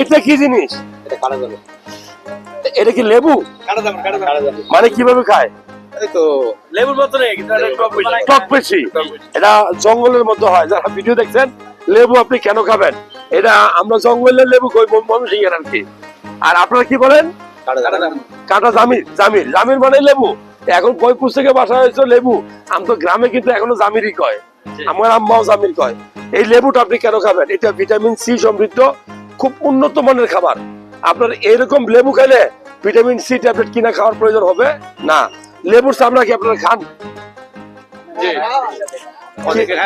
এটা কি জিনিস? এটা কি লেবু? মানে কীভাবে খায়? এই তো লেবুর মতো নেই কিন্তু এটা টক বেশি। এটা জঙ্গলের মধ্যে হয়। যারা ভিডিও দেখছেন লেবু আপনি কেন খাবেন? এটা আমরা জঙ্গলের লেবু কই ময়মনসিংহের আর কি আর আপনারা কি বলেন? কাটা কাঁটা জামির জামির। জামির মানে লেবু। এখন কই পুস্তকে বাসা হয়েছে লেবু। আমি তো গ্রামে কিন্তু এখনও জামিরই কয়। আমার আম্মাও জামির কয়। এই লেবুটা আপনি কেন খাবেন? এটা ভিটামিন সি সমৃদ্ধ খুব উন্নত মানের খাবার। আপনার এরকম লেবু খেলে ভিটামিন সি ট্যাবলেট কিনা খাওয়ার প্রয়োজন হবে? না। লেবুর চামড়া কি আপনারা খান?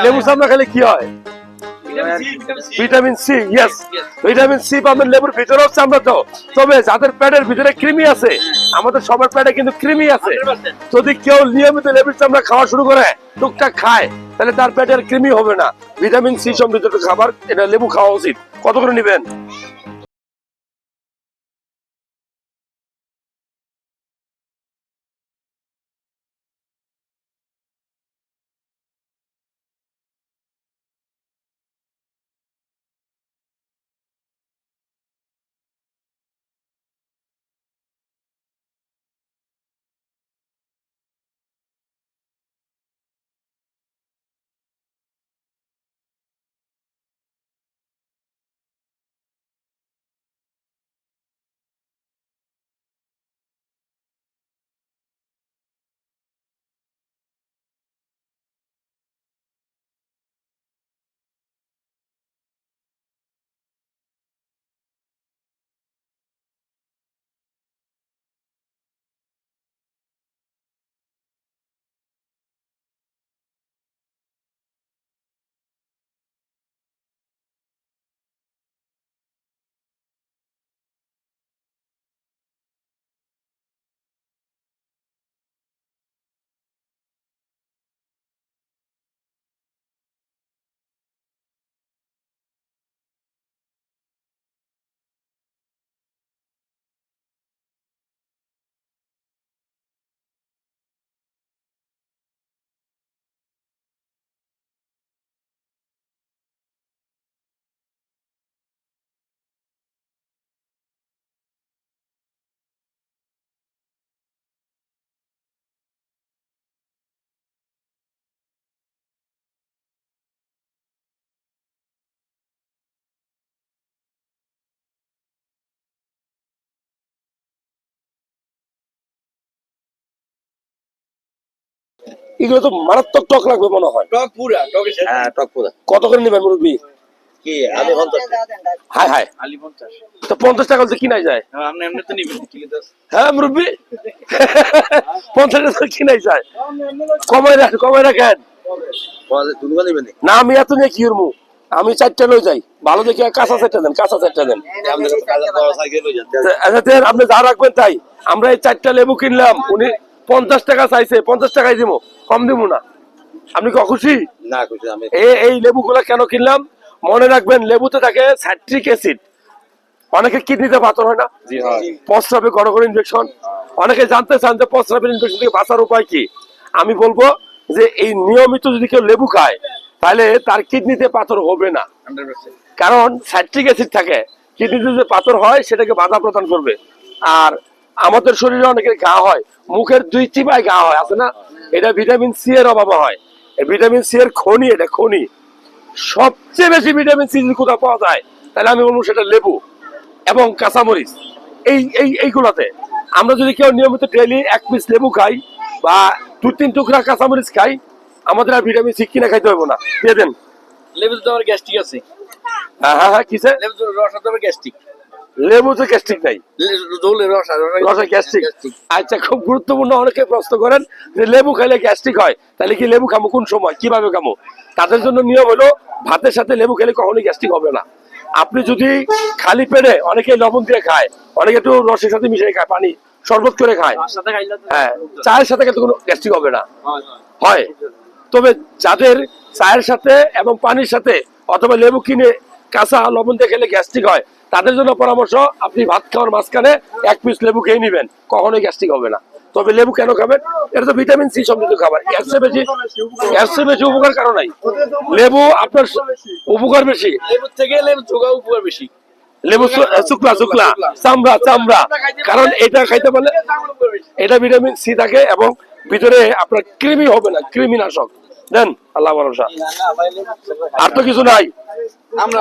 লেবুর চামড়া খেলে কি হয়? Vitamin C, yes vitamin C পাবেন লেবুর ভিতরে হচ্ছে আমরা তো। তবে যাদের পেটের ভিতরে কৃমি আছে আমাদের সবার পেটে কিন্তু কৃমি আছে। যদি কেউ নিয়মিত লেবুর চামড়া খাওয়া শুরু করে টুকটাক খায় তাহলে তার পেটের কৃমি হবে না। ভিটামিন সি সমৃদ্ধ খাবার, এটা লেবু খাওয়া উচিত। কত করে নেবেন? এগুলো তো মারাত্মক টক লাগবে মনে হয়। টক পুরা, সাথে হ্যাঁ টক পুরা। কত করে নেবেন মুরব্বী? কি আলু পঞ্চাশ। হাই হাই আলি পঞ্চাশ। তো পঞ্চাশ টাকা হচ্ছে কিনাই যায়। আপনি এমনি তো নিবেন, কিলো দশ। হ্যাঁ মুরব্বী। পঞ্চাশ টাকা কিনাই যায়। কমাই রাখেন কমাই রাখেন। না আমি এত নিয়ে কি করব? আমি চারটা লই যাই। ভালো দেখে কাঁচা চারটা দেন কাঁচা চারটা দেন। আচ্ছা দেন, আপনি যা রাখবেন তাই। আমরা এই চারটা লেবু কিনলাম উনি পঞ্চাশ টাকা চাইছে পঞ্চাশ টাকাই দিব কম দিব না। আপনি কি খুশি না খুশি আমি এই লেবুগুলো কেন কিনলাম? মনে রাখবেন লেবুতে থাকে সাইট্রিক অ্যাসিড। অনেকে কিডনিতে পাথর হয় না? জি হ্যাঁ। প্রস্রাবে বড় করে ইনফেকশন। অনেকে জানতে চান যে প্রস্রাবের ইনফেকশন থেকে বাঁচার উপায় কি? আমি বলব যে এই নিয়মিত যদি কেউ লেবু খায় তাহলে তার কিডনিতে পাথর হবে না। 100%। কারণ সাইট্রিক অ্যাসিড থাকে। কিডনিতে যে পাথর হয় সেটাকে বাধা প্রদান করবে। আর আমাদের শরীরে অনেকের ঘা হয় মুখের দুই চিপায় ঘা হয় আছে না? এটা ভিটামিন সি এর অভাবে হয়। ভিটামিন সি এর খনি এটা খনি। সবচেয়ে বেশি ভিটামিন সি কোথাও পাওয়া যায় তাহলে আমি বলব সেটা লেবু এবং কাঁচামরিচ। এই এই এইগুলোতে। আমরা যদি কেউ নিয়মিত ডেলি এক পিস লেবু খাই বা দু তিন টুকরা কাঁচামরিচ খাই আমাদের আর ভিটামিন সি কিনে খাইতে হবে না। দিয়ে দেন। লেবু তো আবার গ্যাস্ট্রিক আছে। হ্যাঁ হ্যাঁ হ্যাঁ কিসে? লেবুতে রস গ্যাস্ট্রিক লেবু তো গ্যাস্ট্রিক নাই। জলের রস রসে গ্যাস্ট্রিক আচ্ছা খুব গুরুত্বপূর্ণ অনেকে প্রশ্ন করেন যে লেবু খাইলে গ্যাস্ট্রিক হয়। তাহলে কি লেবু খামো? কোন সময়? কীভাবে খামো? তাদের জন্য নিয়ম হলো ভাতের সাথে লেবু খেলে কখনোই গ্যাস্ট্রিক হবে না। আপনি যদি খালি পেটে অনেকে লবণ দিয়ে খায় অনেকে একটু রসের সাথে মিশিয়ে খায় পানি শরবত করে খায় হ্যাঁ চায়ের সাথে কিন্তু কোনো গ্যাস্ট্রিক হবে না। হয়, হয়। হয়। তবে যাদের চায়ের সাথে এবং পানির সাথে অথবা লেবু কিনে কাঁচা লবণ দিয়ে খেলে গ্যাস্ট্রিক হয় তাদের জন্য পরামর্শ আপনি ভাত খাওয়ার মাঝখানে এক পিস লেবু খেয়ে নেবেন। কখনোই গ্যাস্ট্রিক হবে না। তবে লেবু কেন খাবেন? এটা তো ভিটামিন সি সমৃদ্ধ খাবার। এর চেয়ে বেশি এর চেয়ে বেশি উপকার কারণ নাই। লেবু আপনার উপকার বেশি। লেবুর থেকে লেবু চোখা উপকার বেশি। লেবু শুকলা শুকলা চামড়া চামড়া। কারণ এটা খাইতে পারলে এটা ভিটামিন সি থাকে এবং ভিতরে আপনার কৃমি হবে না কৃমি নাশক দেন আল্লাহ ভরসা। আর তো কিছু নাই। আমরা